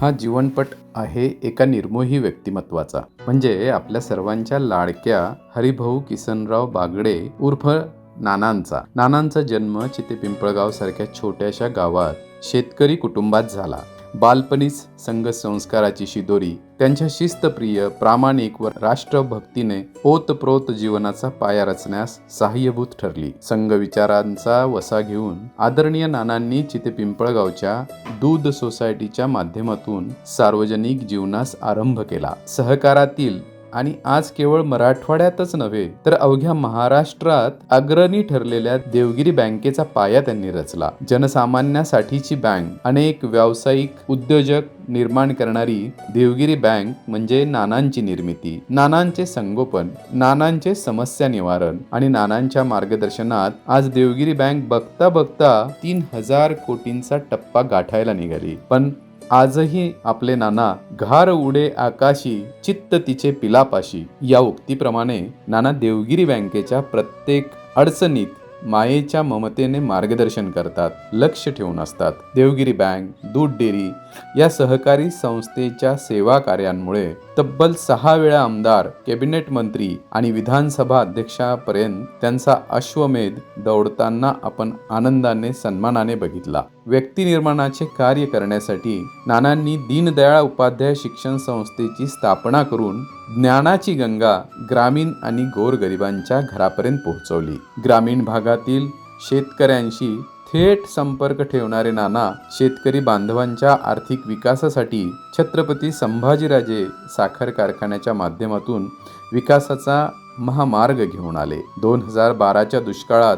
हा जीवनपट आहे एका निर्मोही व्यक्तिमत्वाचा. म्हणजे आपल्या सर्वांच्या लाडक्या हरिभाऊ किसनराव बागडे उर्फ नानांचा. नानांचा जन्म चिते पिंपळगाव सारख्या छोट्याशा गावात शेतकरी कुटुंबात झाला. बालपणीच संघ संस्काराची शिदोरी त्यांच्या शिस्तप्रिय प्रामाणिक व राष्ट्रभक्तीने ओतप्रोत जीवनाचा पाया रचण्यास सहाय्यभूत ठरली. संघ विचारांचा वसा घेऊन आदरणीय नानांनी चिते पिंपळगावच्या दूध सोसायटीच्या माध्यमातून सार्वजनिक जीवनास आरंभ केला. सहकारातील आणि आज केवळ मराठवाड्यातच नव्हे तर अवघ्या महाराष्ट्रात अग्रणी ठरलेल्या देवगिरी बँकेचा पाया त्यांनी रचला. जनसामान्यासाठीची बँक अनेक व्यावसायिक उद्योजक निर्माण करणारी देवगिरी बँक म्हणजे नानांची निर्मिती नानांचे संगोपन नानांचे समस्या निवारण आणि नानांच्या मार्गदर्शनात आज देवगिरी बँक बघता बघता तीन हजार कोटींचा टप्पा गाठायला निघाली. पण आजही आपले नाना घार उडे आकाशी चित्त तिचे पिलापाशी. या उक्तीप्रमाणे नाना देवगिरी बँकेच्या प्रत्येक अडचणीत मायेच्या ममतेने मार्गदर्शन करतात लक्ष ठेवून असतात. देवगिरी बँक दूध डेअरी या सहकारी संस्थेच्या सेवा कार्यांमुळे तब्बल सहा वेळा आमदार कॅबिनेट मंत्री आणि विधानसभा अध्यक्षापर्यंत त्यांचा अश्वमेध दौडताना आपण आनंदाने सन्मानाने बघितला. व्यक्तिनिर्माणाचे कार्य करण्यासाठी नानांनी दीनदयाळ उपाध्याय शिक्षण संस्थेची स्थापना करून ज्ञानाची गंगा ग्रामीण आणि गोरगरिबांच्या घरापर्यंत पोहोचवली. ग्रामीण भागातील शेतकऱ्यांशी थेट संपर्क ठेवणारे नाना शेतकरी बांधवांच्या आर्थिक विकासासाठी छत्रपती संभाजीराजे साखर कारखान्याच्या माध्यमातून विकासाचा महामार्ग घेऊन आले. दोन हजार बाराच्या दुष्काळात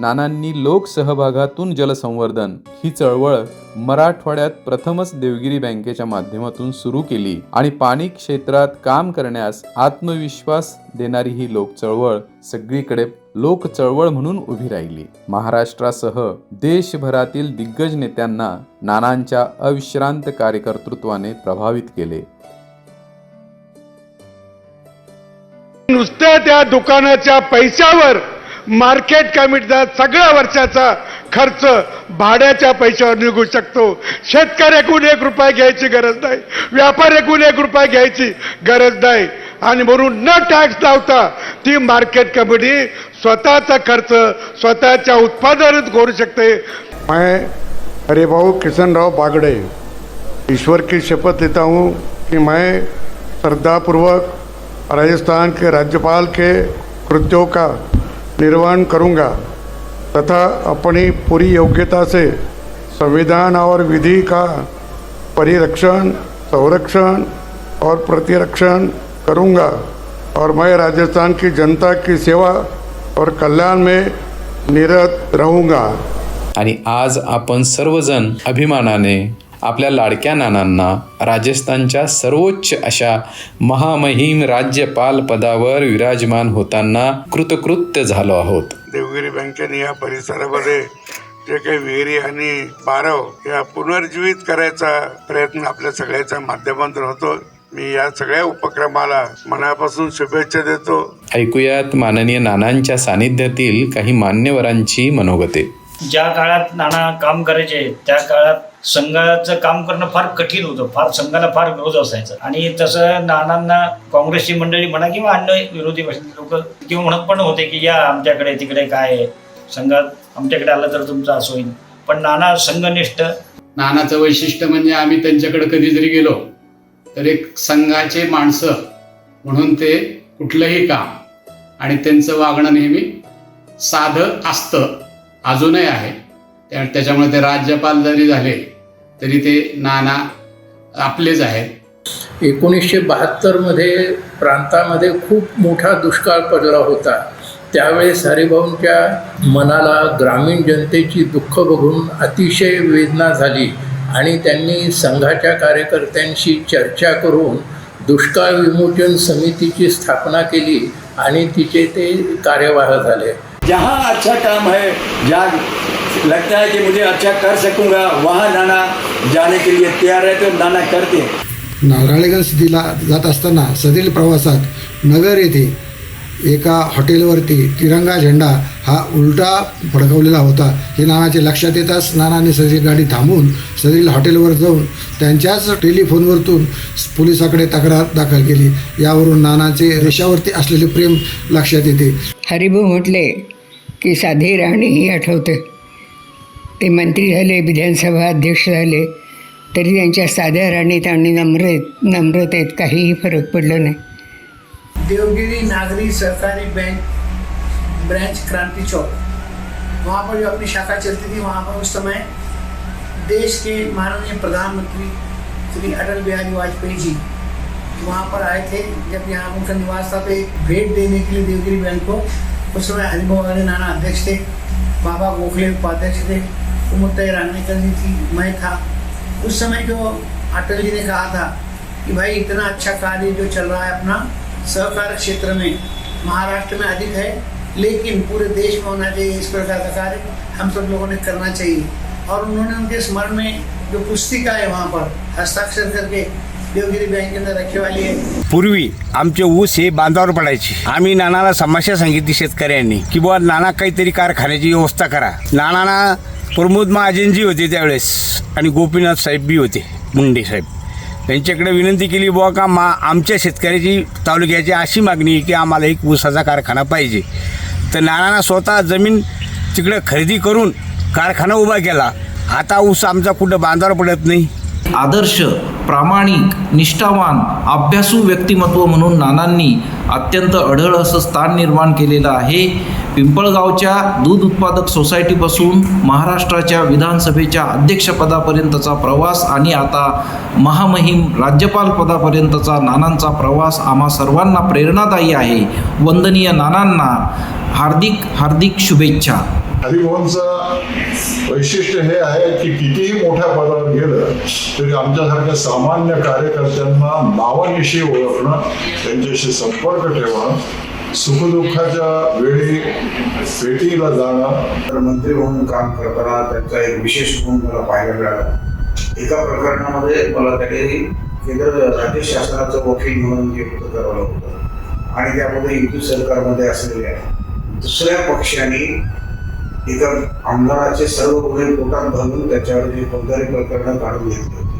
नानांनी लोकसहभागातून जलसंवर्धन ही चळवळ मराठवाड्यात प्रथमच देवगिरी बँकेच्या माध्यमातून सुरू केली आणि पाणी क्षेत्रात काम करण्यास आत्मविश्वास देणारी ही लोक चळवळ सगळीकडे लोक चळवळ म्हणून उभी राहिली. महाराष्ट्रासह देशभरातील दिग्गज नेत्यांना नानांच्या अविश्रांत कार्यकर्तृत्वाने प्रभावित केले. नुसत्या त्या दुकानाच्या पैशावर मार्केट कमिटीचा सगळ्या वर्षाचा खर्च भाड्याच्या पैशावर निघू शकतो. शेतकऱ्याकडून एक रुपया घ्यायची गरज नाही. व्यापाऱ्याकडून एक रुपया घ्यायची गरज नाही. आणि म्हणून न टॅक्स लावता ती मार्केट कमिटी स्वतःचा खर्च स्वतःच्या उत्पादनात करू शकते. मैं हरिभाऊ किशनराव बागड़े ईश्वर की शपथ लेता हूँ कि मैं श्रद्धापूर्वक राजस्थान के राज्यपाल के कृत्यों का निर्वहन करूँगा. तथा अपनी पूरी योग्यता से संविधान और विधि का परिरक्षण संरक्षण और प्रतिरक्षण करूँगा. और मैं राजस्थान की जनता की सेवा और कल्याण में निरत रहूँगा. आणि आज आपण सर्वजण अभिमानाने आपल्या लाडक्या नानांना राजस्थानच्या सर्वोच्च अशा महामहिम राज्यपाल पदावर विराजमान होताना कृतकृत्य झालो आहोत. देवगिरी बँकेने या परिसरामध्ये जे काही विहिरी आणि बारव या पुनर्जीवित करायचा प्रयत्न आपल्या सगळ्याच्या माध्यमातून होतो. मी या सगळ्या उपक्रमाला मनापासून शुभेच्छा देतो. ऐकूयात माननीय नानांच्या सानिध्यातील काही मान्यवरांची मनोगते. ज्या काळात नाना काम करायचे त्या काळात संघाचं काम करणं फार कठीण होतं. फार संघाला फार विरोध असायचं. आणि तसं नानांना काँग्रेसची मंडळी म्हणा किंवा अन्य विरोधी पक्षाचे लोक किंवा म्हणत पण होते की या आमच्याकडे तिकडे काय आहे? संघात आमच्याकडे आलं तर तुमचं असं होईल. पण नाना संघनिष्ठ. नानाचं वैशिष्ट्य म्हणजे आम्ही त्यांच्याकडे कधी जरी गेलो तर एक संघाचे माणसं म्हणून ते कुठलंही काम आणि त्यांचं वागणं नेहमी साधं असतं अजूनही आहे. त्या त्याच्यामुळे ते राज्यपाल जरी झाले तरी ते नाना आपलेच आहेत. एकोणीसशे बहात्तरमध्ये प्रांतामध्ये खूप मोठा दुष्काळ पडला होता. त्यावेळेस हरिभाऊंच्या मनाला ग्रामीण जनतेची दुःख बघून अतिशय वेदना झाली आणि त्यांनी संघाच्या कार्यकर्त्यांशी चर्चा करून दुष्काळ विमोचन समितीची स्थापना केली आणि तिचे ते कार्यवाह झाले. जहाँ अच्छा काम है जहाँ लगता है कि मुझे अच्छा कर सकूंगा। वहाँ नाना जाने के लिए तैयार रहते और नाना करते हैं। ना राळेगण सिटीला जात असताना सदैल प्रवासात नगर येथे एका हॉटेलवरती तिरंगा झेंडा हा उलटा फडकवलेला होता. हे नानाचे लक्षात येताच नानाने सगळी गाडी थांबवून सदरील हॉटेलवर जाऊन त्यांच्याच टेलिफोनवरतून पोलिसाकडे तक्रार दाखल केली. यावरून नानाचे देशावरती असलेले प्रेम लक्षात येते. हरिभाऊ म्हटले की साधी राणीही आठवते. ते मंत्री झाले, विधानसभा अध्यक्ष झाले, तरी त्यांच्या साध्या राणीत आणि नम्रत नम्रतेत काहीही फरक पडला नाही. देवगिरी नागरी सहकारी बैंक, ब्रांच क्रांति चौक. वहाँ पर जो अपनी शाखा चलती थी वहाँ पर उस समय देश के माननीय प्रधानमंत्री श्री अटल बिहारी वाजपेयी जी वहाँ पर आए थे, जब यहाँ उनका निवास था तो एक भेंट देने के लिए देवगिरी बैंक को उस समय हरिभाऊ नाना अध्यक्ष थे, बाबा गोखले उपाध्यक्ष थे उमुत्तय रानीकर जी थी मैं था। उस समय जो अटल जी ने कहा था कि भाई इतना अच्छा कार्य जो चल रहा है अपना सहकार क्षेत्र में महाराष्ट्र में अधिक है लेकिन पूरे देश में होना चाहिए इस प्रकार का कार्य हम सब लोगों ने करना चाहिए। और उन्होंने उनके स्मरण में जो पुस्तिका है वहाँ पर हस्ताक्षर करके देवगिरी पूर्वी आमचे ऊस हे बांधावर पडायचे. आम्ही नानाला समस्या सांगितली शेतकऱ्यांनी की बुवा नाना काहीतरी कारखान्याची व्यवस्था करा. नानाना प्रमोद महाजनजी होते त्यावेळेस आणि गोपीनाथ साहेब बी होते मुंडे साहेब. त्यांच्याकडे विनंती केली बुवा का मा आमच्या शेतकऱ्याची तालुक्याची अशी मागणी आहे की आम्हाला एक ऊसाचा कारखाना पाहिजे. तर नानांना स्वतः जमीन तिकडं खरेदी करून कारखाना उभा केला. आता ऊस आमचा कुठं बांधावर पडत नाही. आदर्श प्रामाणिक निष्ठावान अभ्यासू व्यक्तिमत्व म्हणून नानांनी अत्यंत अढळ असं स्थान निर्माण केलेलं आहे. पिंपळगावच्या दूध उत्पादक सोसायटीपासून महाराष्ट्राच्या विधानसभेच्या अध्यक्षपदापर्यंतचा प्रवास आणि आता महामहिम राज्यपाल पदापर्यंतचा नानांचा प्रवास आम्हा सर्वांना प्रेरणादायी आहे. वंदनीय नानांना हार्दिक हार्दिक शुभेच्छा. हरिभवनचं वैशिष्ट्य हे आहे की कितीही मोठ्या पदावर गेलं तरी आमच्यासारख्या सामान्य कार्यकर्त्यांना नावानिशी ओळखणं त्यांच्याशी संपर्क ठेवणं सुखदुःखाच्या वेळी भेटीला जाणं. तर मंत्री म्हणून काम करताना त्यांचा एक विशेष गुण मला पाहायला मिळाला. एका प्रकरणामध्ये मला त्याने केंद्र राज्य शासनाचं वकील म्हणून नियुक्त करावं होतं आणि त्यामध्ये युती सरकारमध्ये असलेल्या दुसऱ्या पक्षाने एका आमदाराचे सर्व गुन्हे पोटात घालून त्याच्यावरची फौजदारी प्रकरणं काढून घेतली होती.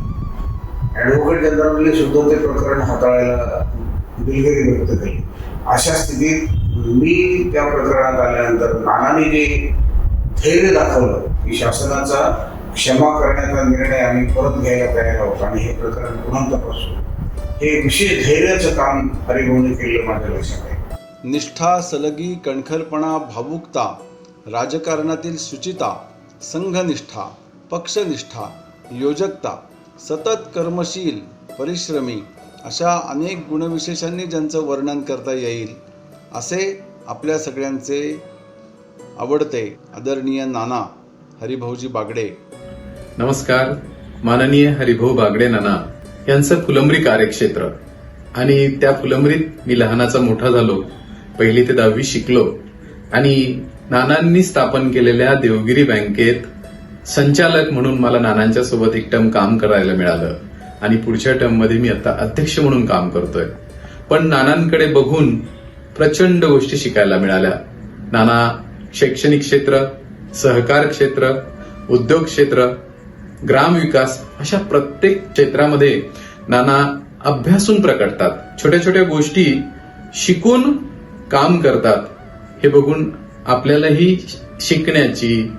ॲडव्होकेट जनरलने सुद्धा ते प्रकरण हाताळायला दिलगिरी व्यक्त केली. अशा स्थितीत मी त्या प्रकरणात आल्यानंतर नानाने जे धैर्य दाखवलं की शासनाचा क्षमा करण्याचा निर्णय आम्ही परत घ्यायला तयार आहोत आणि हे प्रकरण पुन्हा तपासू. हे विशेष धैर्याचं काम हरिभाऊने केलं माझ्या लक्षात आहे. निष्ठा सलगी कणखरपणा भावुकता राजकारणातील शुचिता संघनिष्ठा पक्षनिष्ठा योजकता सतत कर्मशील परिश्रमी अशा अनेक गुणविशेषांनी ज्यांचं वर्णन करता येईल असे आपल्या सगळ्यांचे आवडते आदरणीय नाना हरिभाऊजी बागडे. नमस्कार. माननीय हरिभाऊ बागडे नाना यांचं फुलंबरी कार्यक्षेत्र. आणि त्या फुलंबरीत मी लहानाचा मोठा झालो पहिली ते दहावी शिकलो. आणि नानांनी स्थापन केलेल्या देवगिरी बँकेत संचालक म्हणून मला नानांच्या सोबत एक टर्म काम करायला मिळालं. आणि पुढच्या टर्ममध्ये मी आता अध्यक्ष म्हणून काम करतोय. पण नानांकडे बघून प्रचंड गोष्टी शिकायला मिळाल्या. नाना शैक्षणिक क्षेत्र सहकार क्षेत्र उद्योग क्षेत्र ग्रामविकास अशा प्रत्येक क्षेत्रामध्ये नाना अभ्यासून प्रकटतात. छोट्या छोट्या गोष्टी शिकून काम करतात. हे बघून आपल्यालाही शिकण्याची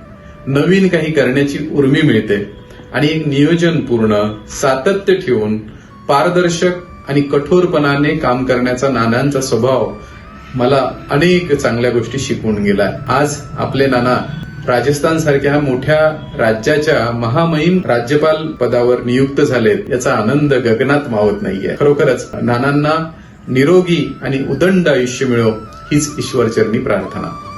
नवीन काही करण्याची उर्मी मिळते. आणि एक नियोजनपूर्ण सातत्य ठेवून पारदर्शक आणि कठोरपणाने काम करण्याचा नानांचा स्वभाव मला अनेक चांगल्या गोष्टी शिकवून गेला. आज आपले नाना राजस्थान सारख्या मोठ्या राज्याच्या महामहिम राज्यपाल पदावर नियुक्त झालेत. याचा आनंद गगनात मावत नाहीये. खरोखरच नानांना निरोगी आणि उदंड आयुष्य मिळो हीच ईश्वरचरणी प्रार्थना.